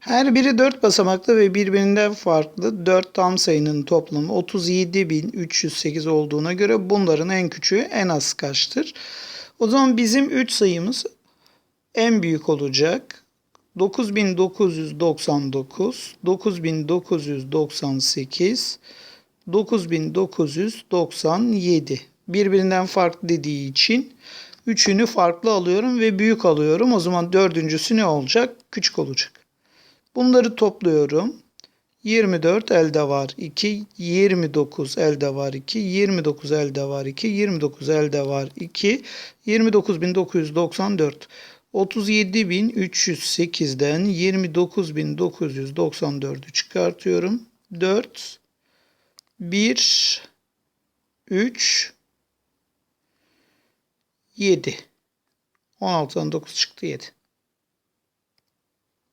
Her biri 4 basamaklı ve birbirinden farklı 4 tam sayının toplamı 37.308 olduğuna göre bunların en küçüğü en az kaçtır? O zaman bizim 3 sayımız en büyük olacak. 9999, 9998, 9997. Birbirinden farklı dediği için üçünü farklı alıyorum ve büyük alıyorum. O zaman dördüncüsü ne olacak? Küçük olacak. Bunları topluyorum. 24 elde var 2, 29 elde var 2, 29 elde var 2, 29 elde var 2, 29994. 37308'den 29994'ü çıkartıyorum. 4 1 3 7 16'dan 9 çıktı 7.